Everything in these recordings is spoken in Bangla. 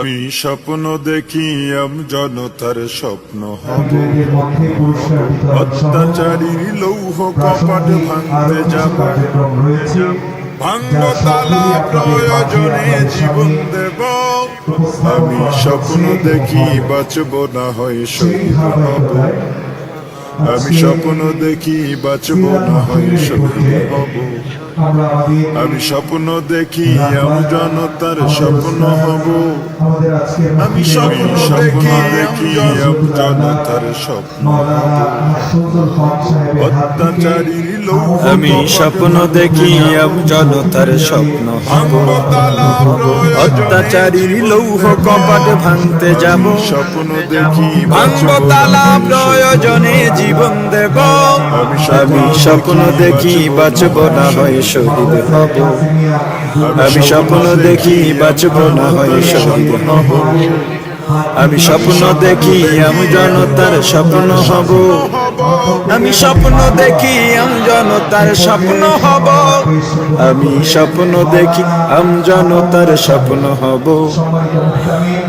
আমি স্বপ্ন দেখি আম জনতার স্বপ্ন হব। অত্যাচারীর লৌহ কপাট ভাঙতে যাব। ভাঙ্গ তালা প্রয়োজনে জীবন দেব। আমি স্বপ্ন দেখি বাঁচব না হয় শহীদ হব। আমি স্বপ্ন দেখি বাঁচব না হয় শহীদ হব। আমি স্বপ্ন দেখি আমি জনতার স্বপ্ন হব। আমি স্বপ্ন স্বপ্ন দেখি আমি জনতার স্বপ্ন মাওলানা আমি স্বপ্ন দেখি জনতার স্বপ্ন। অত্যাচারীর লৌহ কপাট ভাঙতে যাব। স্বপ্ন দেখি ভাঙব তালা প্রয়োজনে জীবন দেব। আমি স্বপ্ন দেখি বাঁচব। না হয় শহীদ হব। আমি স্বপ্ন দেখি বাঁচব না হয় শহীদ হব। আমি স্বপ্ন দেখি, আমি জনতার স্বপ্ন হব। আমি স্বপ্ন দেখি, আমি জনতার স্বপ্ন হব। আমি স্বপ্ন দেখি, আমি জনতার স্বপ্ন হব।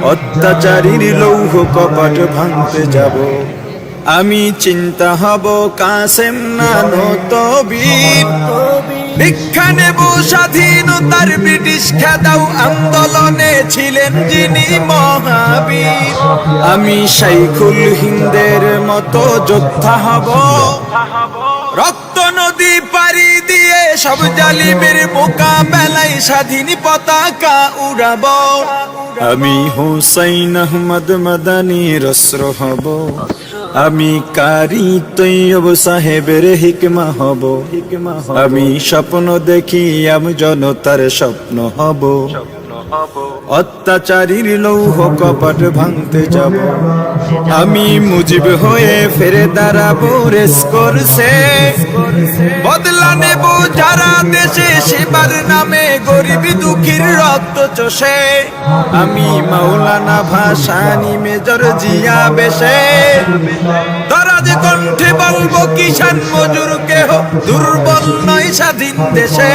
অত্যাচারীর লৌহ কপাট ভাঙতে যাব। আমি চিন্তা হব, কাসেম নানো তবির ভিক্ষা নেব স্বাধীনতার ব্রিটিশ খেদাও আন্দোলনে ছিলেন যিনি মহাবীর। আমি শাইখুল হিন্দের মতো যোদ্ধা হব। রক্ত নদী পাড়ি দিয়ে সব জালিমের মোকাবেলায় স্বাধীন পতাকা উড়াব। আমি হুসাইন আহমদ মাদানি রস্র হব। আমি কারি তৈয়ব সাহেবের হিকমা হব। আমি স্বপ্ন দেখি আমি জনতার স্বপ্ন হব। অত্যাচারীর লৌহ কপাট ভাঙতে যাব। আমি মুজিব হয়ে ফেরে দাঁড়াবো, রেস করছে। বদলা নেব যারা দেশে, সেবার নামে গরিবী দুঃখীর রক্ত চষে। আমি মাওলানা ভাসানি মেজর জিয়া বেশে। দরাজ কণ্ঠে বলব কিষান মজুর কেহ দুর্বল নয় স্বাধীন দেশে।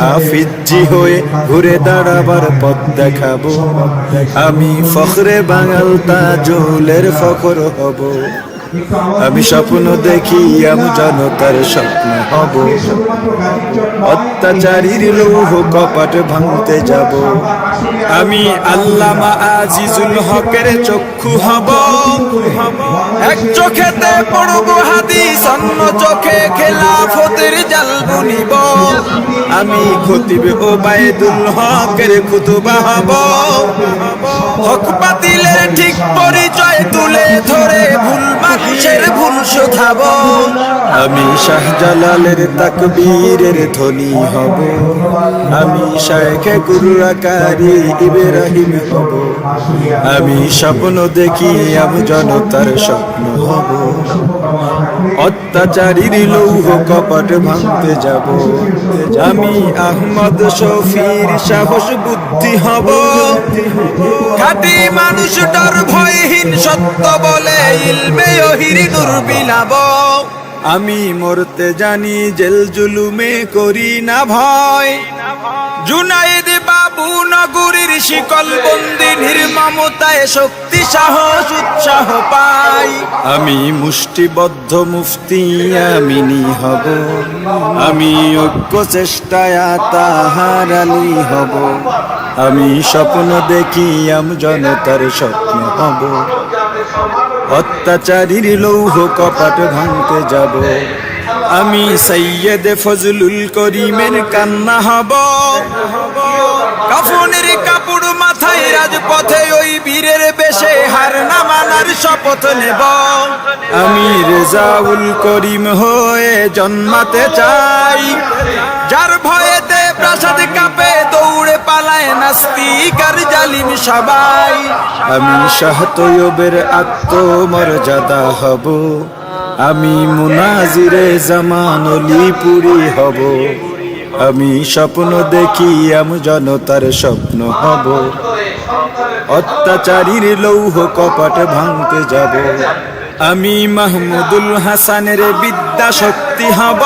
হাফিজি হয়ে ঘুরে দাঁড়াবার পথ দেখাবো। আমি ফখরে বাঙাল তাজুলের ফখর হব। আমি স্বপ্ন দেখি আমি জনতার স্বপ্ন হব। অত্যাচারীর লৌহ কপাট ভাঙতে যাব। আমি আল্লামা আজিজুল হকের চক্ষু হব। এক চোখেতে পড়ব হাদিস, অন্য চোখে খেলাফতের জাল বুনিব আমি খতিব ও বাইদুল হকের খুতুবা হব। হক বাতিলের ঠিক পরিচয় তুলে ধরে ভুল মানুষের ভুল শোধাব। আমি শাহজালালের তাকবীরের ধ্বনি হব। আমি শায়েখে কুরআকারি ইব্রাহিম হব। আমি স্বপ্ন দেখি আমি জনতার স্বপ্ন হব। অত্যাচারীর লৌহ কপাট ভাঙতে যাব। আমি আহমদ শফির সাহস বুদ্ধি হব। খাটি মানুষ ডর, ভয়হীন সত্য বলে ইলমে ওহির দুর্বিলাব আমি মরতে জানি জেল জুলুমে করি না ভয়। জুনাইদ বাবু নগরীর শিকল বন্দি নির্মমতায় শক্তি সাহস উৎসাহ পাই। আমি মুষ্টিবদ্ধ মুফতি আমিনি হব আমি ঐক্য চেষ্টায় তাহার আলী হব। আমি স্বপ্ন দেখি আমি জনতার স্বপ্ন হব। অত্যাচারীর লৌহ কপাট ভাঙতে যাব। আমি সৈয়দ ফজলুল করিমের কান্না হব। কাফনের কাপড় মাথায় রাজপথে ওই বীরের বেশে হার না মানার শপথ নেব। আমি রেজাউল করিম হয়ে জন্মাতে চাই। যার ভয়েতে প্রাসাদ জালিম সবাই। আমি শাহ তৈয়বের আত্মমর্যাদা হব। আমি মুনাজিরে জামান পুরি হব। আমি স্বপ্ন দেখি, আমি জনতার স্বপ্ন হব। অত্যাচারীর লৌহ কপাট ভাঙতে যাব। আমি মাহমুদুল হাসানের বিদ্যা শক্তি হব।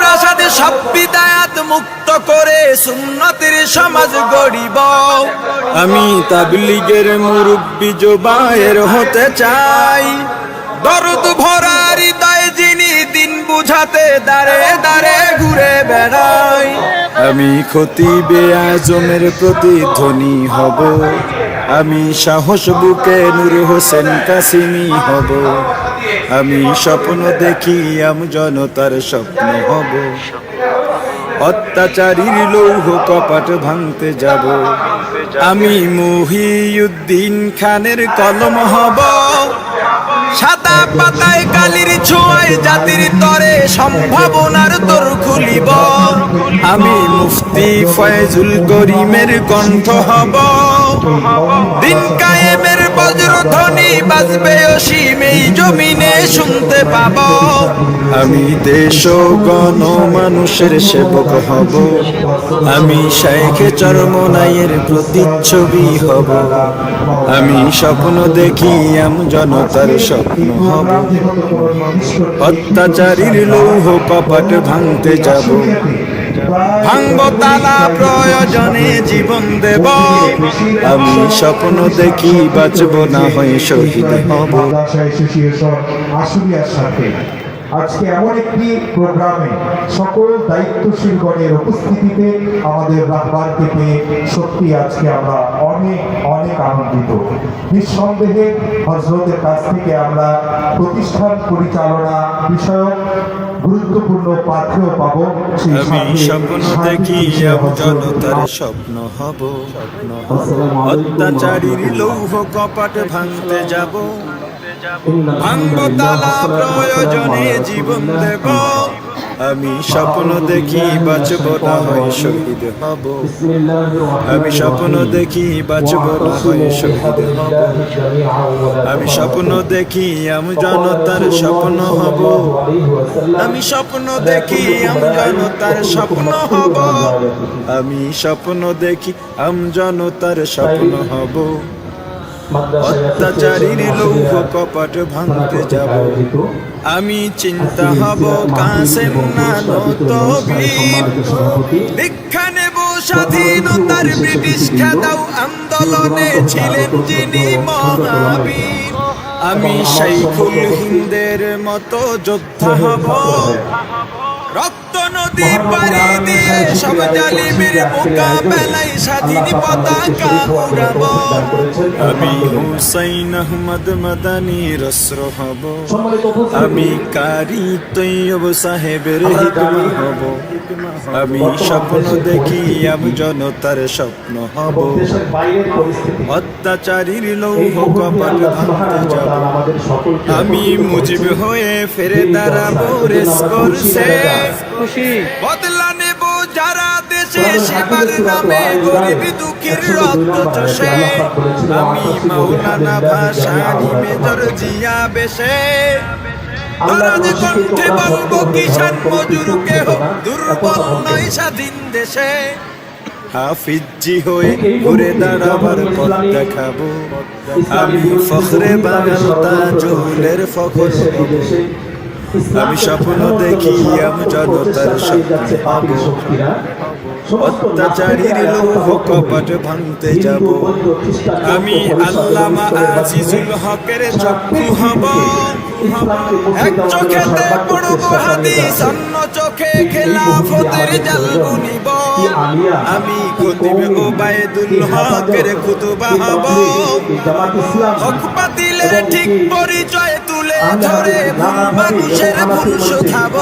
রাজপ্রাসাদে সব বিদায়াত মুক্ত করে সুন্নতির সমাজ গড়িব। আমি তাবলিগের মুরব্বী জোবায়ের হতে চাই। দরদ ভরা হৃদয় যিনি দিন বুঝাতে দাঁড়ে দাঁড়ে ঘুরে বেড়াই। আমি খতিবে আজমের প্রতিধ্বনি হব। আমি সাহস বুকে নূর হোসেন কাসিমি হব। আমি স্বপ্ন দেখি, আমি জনতার স্বপ্ন হব। অত্যাচারীর লৌহ কপাট ভাঙতে যাব। আমি মহিউদ্দিন খানের কলম হব। সাদা পাতায় কালির ছোঁয়ায় জাতির তরে সম্ভাবনার তোর খুলিব। আমি মুফতি ফয়জুল করিমের কণ্ঠ হব। দিন কায়েমের বজ্রধ্বনি বাজবে অসীম এই জমিনে শুনতে পাব। আমি দেশ গণ মানুষের সেবক হব। আমি শাইখে চরমনাইয়ের প্রতিচ্ছবি হব। আমি স্বপ্ন দেখি আম জনতার হব অত্যাচারীর লৌহ কপাট ভাঙতে যাব। ভাঙব তালা প্রয়োজনে জীবন দেব। আমি স্বপ্ন দেখি বাঁচব না হয় শহীদ হব। আজকে এমন একটি প্রোগ্রামে সকল দায়িত্বশীলগণের উপস্থিতিতে আমাদের রাহবারকে পেয়ে সত্যি আজকে আমরা অনেক অনেক আনন্দিত। নিঃসন্দেহে হজরতের কাছ থেকে আমরা প্রতিষ্ঠান পরিচালনা বিষয়ক গুরুত্বপূর্ণ পাঠ্য পাবো। আমি স্বপ্ন দেখি জনতার স্বপ্ন হব। অত্যাচারীর লৌহ কপাট ভাঙতে যাব। ভাঙব তালা প্রয়োজনে জীবন দেব। আমি স্বপ্ন দেখি বাঁচব না হয়ে শহীদ হব। আমি স্বপ্ন দেখি বাঁচব না হয়ে শহীদ হব। আমি স্বপ্ন দেখি আমি জনতার স্বপ্ন হব। আমি স্বপ্ন দেখি আম জনতার স্বপ্ন হব। আমি স্বপ্ন দেখি আম জনতার স্বপ্ন হব। অত্যাচারীর লৌহ কপাট ভাঙতে যাব। আমি চিন্তা হব কাসেম নানতবীর দীক্ষা নেব স্বাধীনতার ব্রিটিশ খেদাও আন্দোলনে ছিলেন যিনি মহাবীর। আমি শাইখুল হিন্দের মতো যোদ্ধা হব। রক্ত নদী পাড়ি দিয়ে সব জালিমের মোকাবেলায় স্বাধীন পতাকা উড়াব। আমি হুসাইন আহমদ মাদানি রস্র হব আমি কারি তৈয়ব সাহেবের হিকমা হব। আমি স্বপ্ন দেখি আমি জনতার স্বপ্ন হব। অত্যাচারীর লৌহ কপাল ভাঙতে যাব। আমি মুজিব হয়ে ফেরে দাঁড়াবো রেস করছে বদলা নেব যারা দেশে সেবার নামে গরিব দুঃখীর রক্ত চষে। আমি মৌলানা ভাষানি মেজর জিয়া বেশে। দরাজ কণ্ঠে বলব কিষান মজুর কেহ দুর্বল নয় স্বাধীন দেশে। হাফিজি হয়ে ঘুরে দাঁড়াবার পথ দেখাবো। আমি ফখরে বাগান তাজুলের ফখর। আমি স্বপ্ন দেখি, আমি জনতার স্বপ্ন পাবো। অত্যাচারীর কপট ভাঙতে যাব। আমি আল্লামা আজিজুল হকের চক্ষু হব। এক অন্য চোখে খেলাফতের জাল বুনিব আমি ওবায়দুল হকের হব। হক বাতিলের ঠিক পরিচয় ধরে মানুষের শুধাব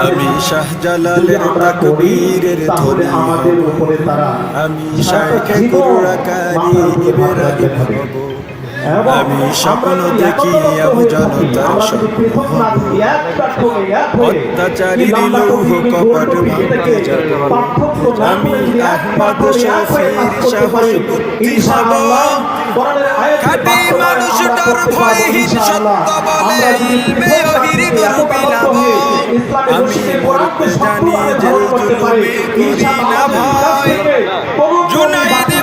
আমি শাহজালালের তাকবীরের ধ্বনি তারা আমি শাইখে কুরআকারি ইব্রাহিম হব। আমি স্বপ্ন দেখি আমি জনতার অত্যাচারীর লৌহ কপট আমি আহমদ শফির সাহস বুদ্ধি খাটি মানুষ ডর ভয়হীন সত্য বলে ইলমে বিলাব আমি জানি যে জুলুমে করি না ভয় জুনাইদ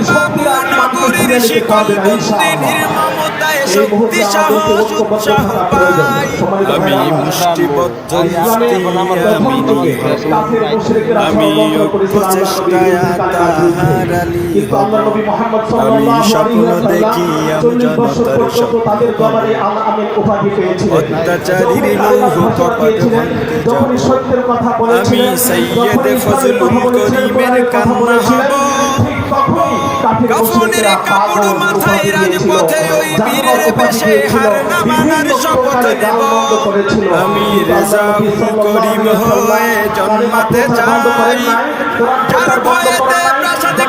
শক্তি সাহস উৎসাহ পাই আমি মুষ্টিবদ্ধ আমি আমি প্রচেষ্টায় স্বপ্ন দেখি আমি 40 জনতার অত্যাচারীর লৌহ কপাট ভাঙতে যাব। কথা আমি সৈয়দে ফজলুল করিমের কান্না হব। কাফনের কাপড় মাথায় রাজপথে। ওই বীরের বেশে। হার না মানার শপথ নেব। আমি রেজা করিম হয়ে জন্মাতে চাই। যার ভয়েতে প্রাসাদে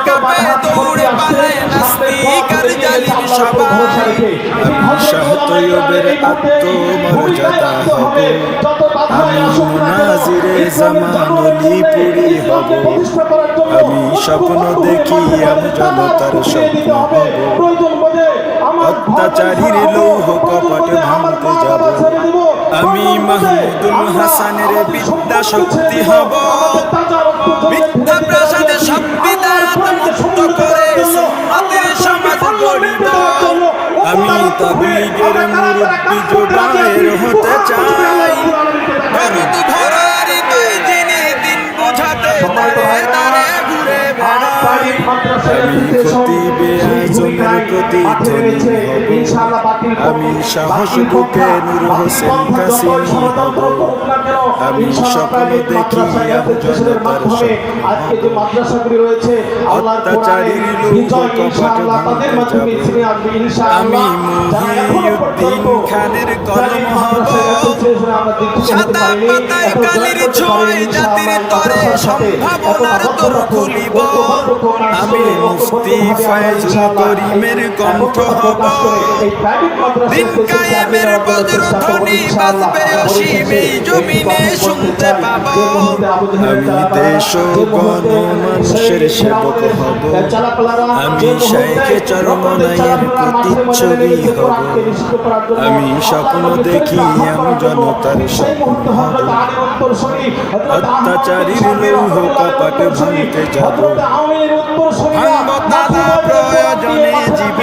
আমি স্বপ্ন দেখি আমি জনতার স্বপ্ন হব। অত্যাচারীর লৌহ কপাটে ভাঙতে যাব। আমি মাহমুদুল হাসানের বিদ্যা শক্তি হব। আমাদের মিথ্যা প্রাসাদে মুক্ত করে সুন্নতের সমাজ জন্য, আমি তাবলীগের মুরব্বি? জোবায়ের হতে চাই। দরদ ভরা হৃদয় যিনি দিন বোঝাতে বেড়ায়। আমি সাহস বুকে নূর হোসেন কাসিমি হব। আমি স্বপ্ন দেখি আমি অত্যাচারীর মহিউদ্দিন খানের কলম হব। সাদা পাতায় কালির ছোঁয় জাতির তরে সম্ভাবনার খুলিব। আমি মুফতি ফয়জুল করিমের কণ্ঠ হব। দিন কায়েমের বজ্রধ্বনি ইনশাআল্লাহ। বাজবে অসীম এই জমিনে শুনতে পাবো। আমি দেশ ও গণমানুষের সেবক হব। আমি শাইখে চরমনায়ের প্রতিচ্ছবি হব। আমি স্বপ্ন দেখি আমি জনতার স্বপ্ন হব। অত্যাচারীর লৌহ কপাট ভাঙতে যাব। প্রয়োজনে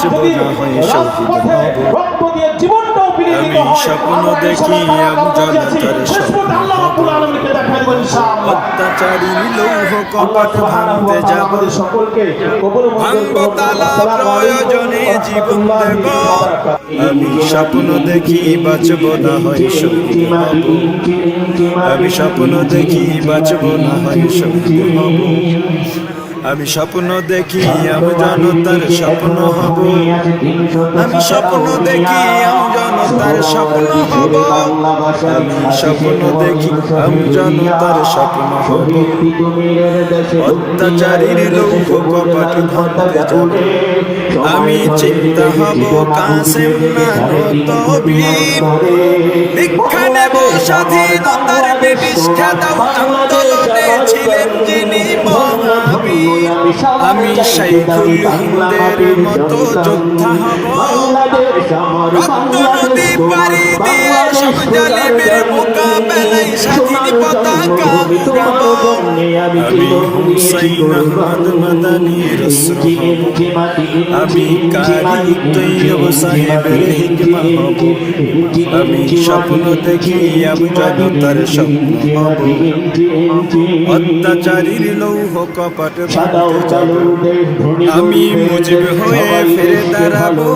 জীবন দেব। আমি স্বপ্ন। আমি স্বপ্ন দেখি আমি জনতার স্বপ্ন হব। অত্যাচারীর লৌহ কপাট ভাঙতে যাব। ভাঙব তালা প্রয়োজনে জীবন দেব। আমি স্বপ্ন দেখি বাঁচব না হয় শক্তি আমি স্বপ্ন দেখি বাঁচব না হয় শক্তি আমি স্বপ্ন দেখি আমি জনতার স্বপ্ন হব। আমি স্বপ্ন দেখি আমি জনতার স্বপ্ন হব। আমি স্বপ্ন দেখি আমি জনতার স্বপ্ন হব। অত্যাচারীর লৌহ কপাট ভাঙতে যাব আমি চিন্তা হব, কাসেম না দীক্ষা নেব, স্বাধীনতার খেদাও আন্দোলনে ছিলেন যিনি মহাবীর আমি শাইখুল হিন্দের মতো যোদ্ধা হব। রক্ত নদী পাড়ি দিয়ে সব জালিমের মোকাবেলায় স্বাধীন পতাকা আমি হুসাইন আহমদ আমি কারি দেখি আমি জনতার স্বপ্ন হব। অত্যাচারীর লৌহ কপাট আমি মুজিব হয়ে ফিরে দাঁড়াবো